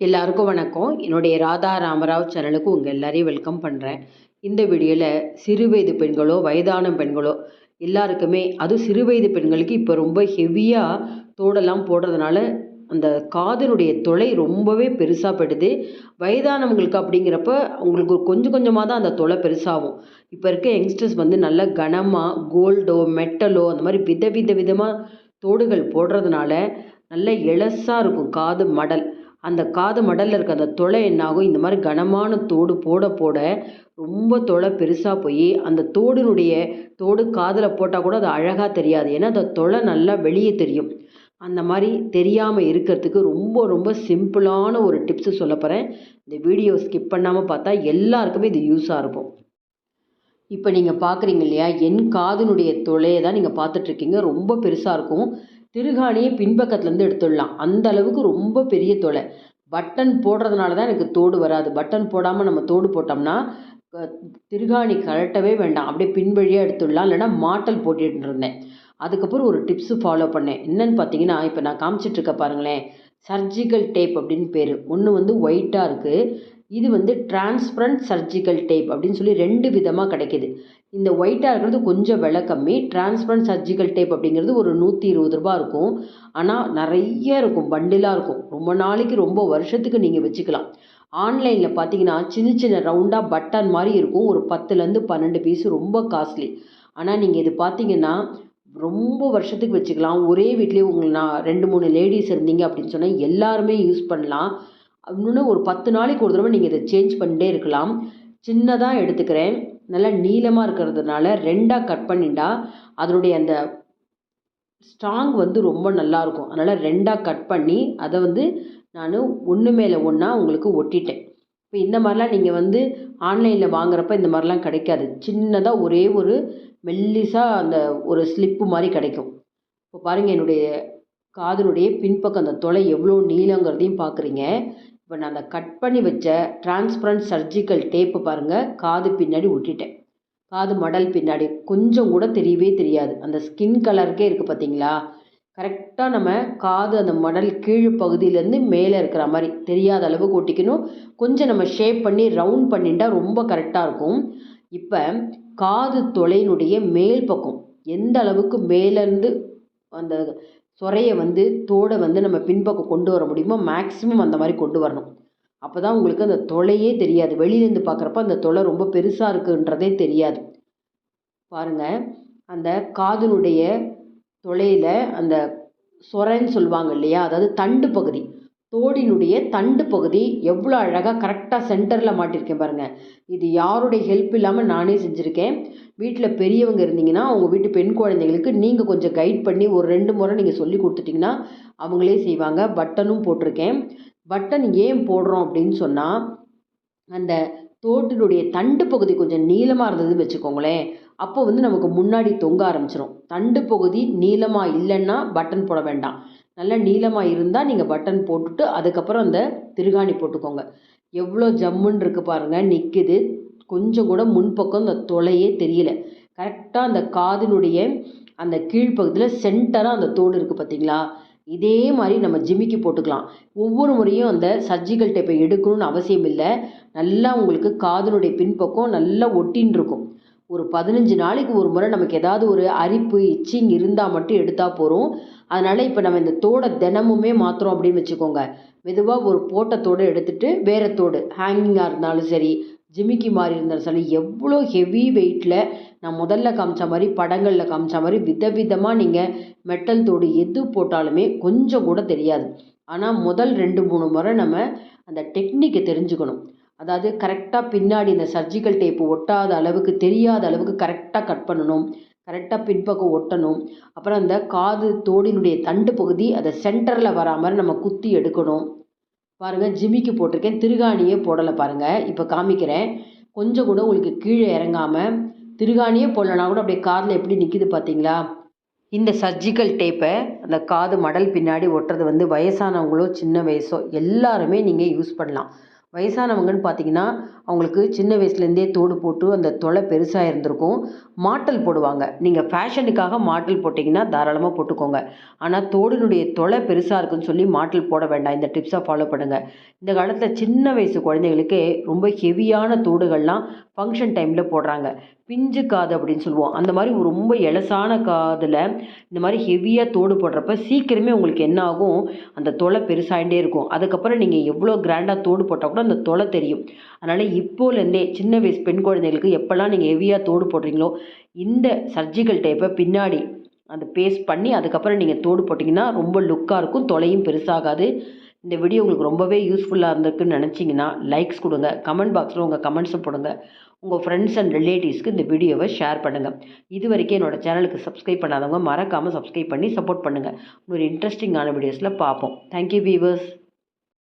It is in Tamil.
எல்லாருக்கும் வணக்கம். என்னுடைய ராதா ராமராவ் சேனலுக்கு உங்கள் எல்லாரையும் வெல்கம் பண்ணுறேன் இந்த வீடியோவில் சிறுவயது பெண்களோ வயதான பெண்களோ எல்லாருக்குமே அதுவும் சிறுவயது பெண்களுக்கு இப்போ ரொம்ப ஹெவியாக தோடெல்லாம் போடுறதுனால அந்த காதினுடைய தொலை ரொம்பவே பெருசாக படுது வயதானவங்களுக்கு அப்படிங்கிறப்ப அவங்களுக்கு கொஞ்சம் கொஞ்சமாக தான் அந்த தொலை பெருசாகும். இப்போ இருக்க யங்ஸ்டர்ஸ் வந்து நல்ல கனமாக கோல்டோ மெட்டலோ அந்த மாதிரி வித வித விதமாக தோடுகள் போடுறதுனால நல்ல எளசாக இருக்கும் காது மடல். அந்த காது மடலில் இருக்க அந்த தொலை என்னாகும்? இந்த மாதிரி கனமான தோடு போட போட ரொம்ப தொலை பெருசாக போய் அந்த தோடினுடைய தோடு காதில் போட்டால் கூட அது அழகாக தெரியாது. ஏன்னா அந்த தொலை நல்லா வெளியே தெரியும். அந்த மாதிரி தெரியாமல் இருக்கிறதுக்கு ரொம்ப ரொம்ப சிம்பிளான ஒரு டிப்ஸு சொல்ல போகிறேன் இந்த வீடியோ ஸ்கிப் பண்ணாமல் பார்த்தா எல்லாருக்குமே இது யூஸாக இருக்கும். இப்போ நீங்கள் பார்க்குறீங்க இல்லையா? என் காதினுடைய தொலையை தான் நீங்கள் பார்த்துட்ருக்கீங்க ரொம்ப பெருசாக இருக்கும். திருகாணியை பின்பக்கத்துலேருந்து எடுத்துடலாம். அந்த அளவுக்கு ரொம்ப பெரிய தொலை. பட்டன் போடுறதுனால தான் எனக்கு தோடு வராது. பட்டன் போடாமல் நம்ம தோடு போட்டோம்னா திருகாணி கழட்டவே வேண்டாம். அப்படியே பின்வழியாக எடுத்துடலாம். இல்லைனா மாட்டல் போட்டுட்டு இருந்தேன். அதுக்கப்புறம் ஒரு டிப்ஸு ஃபாலோ பண்ணேன். என்னன்னு பார்த்தீங்கன்னா இப்போ நான் காமிச்சிட்ருக்க பாருங்களேன். சர்ஜிக்கல் டேப் அப்படின்னு பேர். ஒன்று வந்து ஒயிட்டாக இருக்குது இது வந்து டிரான்ஸ்பரண்ட் சர்ஜிக்கல் டேப் அப்படின்னு சொல்லி ரெண்டு விதமாக கிடைக்கிது. இந்த ஒயிட்டாக இருக்கிறது கொஞ்சம் விலை கம்மி. டிரான்ஸ்பரண்ட் சர்ஜிக்கல் டேப் அப்படிங்கிறது ஒரு நூற்றி இருபது ரூபா இருக்கும். ஆனால் நிறைய இருக்கும். பண்டிலாக இருக்கும். ரொம்ப நாளைக்கு ரொம்ப வருஷத்துக்கு நீங்கள் வச்சுக்கலாம். ஆன்லைனில் பார்த்தீங்கன்னா சின்ன சின்ன ரவுண்டாக பட்டன் மாதிரி இருக்கும். ஒரு பத்துலேருந்து பன்னெண்டு பீஸு ரொம்ப காஸ்ட்லி ஆனால் நீங்கள் இது பார்த்தீங்கன்னா ரொம்ப வருஷத்துக்கு வச்சுக்கலாம். ஒரே வீட்லேயே உங்களை நான் ரெண்டு மூணு லேடிஸ் இருந்தீங்க அப்படின்னு சொன்னால் எல்லாருமே யூஸ் பண்ணலாம். இன்னொன்று ஒரு பத்து நாளைக்கு ஒரு தடவை நீங்கள் இதை சேஞ்ச் பண்ணிட்டே இருக்கலாம். சின்னதாக எடுத்துக்கிறேன். நல்லா நீளமாக இருக்கிறதுனால ரெண்டாக கட் பண்ணிட்டா அதனுடைய அந்த ஸ்ட்ராங் வந்து ரொம்ப நல்லாயிருக்கும் அதனால் ரெண்டாக கட் பண்ணி அதை வந்து நான் ஒன்று மேலே ஒன்றா உங்களுக்கு ஒட்டிட்டேன். இப்போ இந்த மாதிரிலாம் நீங்கள் வந்து ஆன்லைனில் வாங்குறப்ப இந்த மாதிரிலாம் கிடைக்காது. சின்னதாக ஒரே ஒரு மெல்லிசாக அந்த ஒரு ஸ்லிப்பு மாதிரி கிடைக்கும். இப்போ பாருங்கள் என்னுடைய காதனுடைய பின்பக்கம் அந்த தொலை எவ்வளோ நீளங்கிறதையும் பார்க்குறீங்க இப்போ நான் அந்த கட் பண்ணி வச்ச டிரான்ஸ்பரண்ட் சர்ஜிக்கல் டேப்பு பாருங்கள் காது பின்னாடி ஒட்டிட்டேன். காது மடல் பின்னாடி கொஞ்சம் கூட தெரியவே தெரியாது. அந்த ஸ்கின் கலருக்கே இருக்குது பார்த்தீங்களா கரெக்டாக நம்ம காது அந்த மடல் கீழ் பகுதியிலேருந்து மேலே இருக்கிற மாதிரி தெரியாத அளவுக்கு ஒட்டிக்கணும். கொஞ்சம் நம்ம ஷேப் பண்ணி ரவுண்ட் பண்ணிட்டா ரொம்ப கரெக்டாக இருக்கும். இப்போ காது தொலையினுடைய மேல் பக்கம் எந்த அளவுக்கு மேலேருந்து அந்த சொரையை வந்து தோடை வந்து நம்ம பின்பக்கம் கொண்டு வர முடியுமோ மேக்ஸிமம் அந்த மாதிரி கொண்டு வரணும். அப்போ தான் உங்களுக்கு அந்த தொலையே தெரியாது. வெளியிலேருந்து பார்க்குறப்ப அந்த தொலை ரொம்ப பெருசாக இருக்குன்றதே தெரியாது. பாருங்கள் அந்த காதனுடைய தொலையில் அந்த சொரைன்னு சொல்லுவாங்க இல்லையா? அதாவது தண்டு பகுதி. தோடினுடைய தண்டு பகுதி எவ்வளோ அழகாக கரெக்டாக சென்டரில் மாட்டியிருக்கேன் பாருங்கள் இது யாருடைய ஹெல்ப் இல்லாமல் நானே செஞ்சுருக்கேன். வீட்டில் பெரியவங்க இருந்தீங்கன்னா அவங்க வீட்டு பெண் குழந்தைங்களுக்கு நீங்கள் கொஞ்சம் கைட் பண்ணி ஒரு ரெண்டு முறை நீங்கள் சொல்லி கொடுத்துட்டிங்கன்னா அவங்களே செய்வாங்க. பட்டனும் போட்டிருக்கேன். பட்டன் ஏன் போடுறோம் அப்படின்னு சொன்னால் அந்த தோட்டினுடைய தண்டு பகுதி கொஞ்சம் நீளமாக இருந்ததுன்னு வச்சுக்கோங்களேன். அப்போ வந்து நமக்கு முன்னாடி தொங்க ஆரம்பிச்சிடும் தண்டு பகுதி நீளமாக இல்லைன்னா பட்டன் போட வேண்டாம். நல்லா நீளமாக இருந்தால் நீங்கள் பட்டன் போட்டுட்டு அதுக்கப்புறம் அந்த திருகாணி போட்டுக்கோங்க. எவ்வளோ ஜம்முன்னு இருக்குது பாருங்கள் நிற்குது கொஞ்சம் கூட முன்பக்கம் அந்த தொலையே தெரியல. கரெக்டாக அந்த காதினுடைய அந்த கீழ்ப்பகுதியில் சென்டராக அந்த தோடு இருக்குது பார்த்தீங்களா இதே மாதிரி நம்ம ஜிமிக்கி போட்டுக்கலாம். ஒவ்வொரு முறையும் அந்த சர்ஜிக்கல் டேப்பை எடுக்கணும்னு அவசியம் இல்லை நல்லா உங்களுக்கு காதினுடைய பின்பக்கம் நல்லா ஒட்டின்னு இருக்கும். ஒரு பதினஞ்சு நாளைக்கு ஒரு முறை நமக்கு ஏதாவது ஒரு அரிப்பு இச்சிங் இருந்தால் மட்டும் எடுத்தால் போகிறோம் அதனால் இப்போ நம்ம இந்த தோடை தினமுமே மாற்றுறோம் அப்படின்னு வச்சுக்கோங்க. மெதுவாக ஒரு போட்ட தோடு எடுத்துகிட்டு வேறு தோடு ஹேங்கிங்காக இருந்தாலும் சரி ஜிமிக்கி மாதிரி இருந்தாலும் சரி எவ்வளோ ஹெவி வெயிட்டில் நான் முதல்ல காமிச்ச மாதிரி படங்களில் காமிச்ச மாதிரி விதவிதமாக நீங்கள் மெட்டல் தோடு எது போட்டாலுமே கொஞ்சம் கூட தெரியாது. ஆனால் முதல் ரெண்டு மூணு முறை நம்ம அந்த டெக்னிக்கை தெரிஞ்சுக்கணும். அதாவது கரெக்டாக பின்னாடி இந்த சர்ஜிக்கல் டேப்பு ஒட்டாத அளவுக்கு தெரியாத அளவுக்கு கரெக்டாக கட் பண்ணணும். கரெக்டாக பின்பக்கம் ஒட்டணும். அப்புறம் அந்த காது தோடினுடைய தண்டு பகுதி அதை சென்டரில் வராமல் நம்ம குத்தி எடுக்கணும். பாருங்கள் ஜிமிக்கு போட்டிருக்கேன். திருகாணியே போடலை பாருங்கள் இப்போ காமிக்கிறேன். கொஞ்சம் கூட உங்களுக்கு கீழே இறங்காமல் திருகாணியே போடலனா கூட அப்படியே காதில் எப்படி நிற்கிது பார்த்தீங்களா? இந்த சர்ஜிக்கல் டேப்பை அந்த காது மடல் பின்னாடி ஒட்டுறது வந்து வயசானவங்களோ சின்ன வயசோ எல்லாருமே நீங்கள் யூஸ் பண்ணலாம். வயசானவங்கன்னு பார்த்தீங்கன்னா அவங்களுக்கு சின்ன வயசுலேருந்தே தோடு போட்டு அந்த தொலை பெருசாக இருந்திருக்கும். மாட்டல் போடுவாங்க. நீங்கள் ஃபேஷனுக்காக மாட்டல் போட்டிங்கன்னா தாராளமாக போட்டுக்கோங்க. ஆனால் தோடினுடைய தொலை பெருசாக இருக்குன்னு சொல்லி மாட்டல் போட வேண்டாம். இந்த டிப்ஸை ஃபாலோ பண்ணுங்கள் இந்த காலத்தில் சின்ன வயசு குழந்தைகளுக்கே ரொம்ப ஹெவியான தோடுகள்லாம் ஃபங்க்ஷன் டைமில் போடுறாங்க. பிஞ்சு காது அப்படின்னு சொல்லுவோம். அந்த மாதிரி ரொம்ப எலசான காதில் இந்த மாதிரி ஹெவியாக தோடு போடுறப்ப சீக்கிரமே உங்களுக்கு என்ன ஆகும்? அந்த தொலை பெருசாகிட்டே இருக்கும். அதுக்கப்புறம் நீங்கள் எவ்வளோ கிராண்டாக தோடு போட்டால் கூட அந்த தொலை தெரியும். அதனால் இப்போலேருந்தே சின்ன வயசு பெண் குழந்தைகளுக்கு எப்போல்லாம் நீங்கள் ஹெவியாக தோடு போடுறீங்களோ இந்த சர்ஜிக்கல் டைப்பை பின்னாடி அந்த பேஸ்ட் பண்ணி அதுக்கப்புறம் நீங்கள் தோடு போட்டிங்கன்னா ரொம்ப லுக்காக இருக்கும். தொலையும் பெருசாகாது. இந்த வீடியோ உங்களுக்கு ரொம்பவே யூஸ்ஃபுல்லாக இருந்திருக்குன்னு நினச்சிங்கன்னா லைக்ஸ் கொடுங்க. கமெண்ட் பாக்ஸில் உங்கள் கமெண்ட்ஸை போடுங்க. உங்கள் ஃப்ரெண்ட்ஸ் அண்ட் ரிலேட்டிவ்ஸ்க்கு இந்த வீடியோவை ஷேர் பண்ணுங்கள் இது வரைக்கும் என்னோடய சேனலுக்கு சப்ஸ்கிரைப் பண்ணாதவங்க மறக்காமல் சப்ஸ்கிரைப் பண்ணி சப்போர்ட் பண்ணுங்கள் ஒரு இன்ட்ரெஸ்டிங்கான வீடியோஸில் பார்ப்போம். Thank you viewers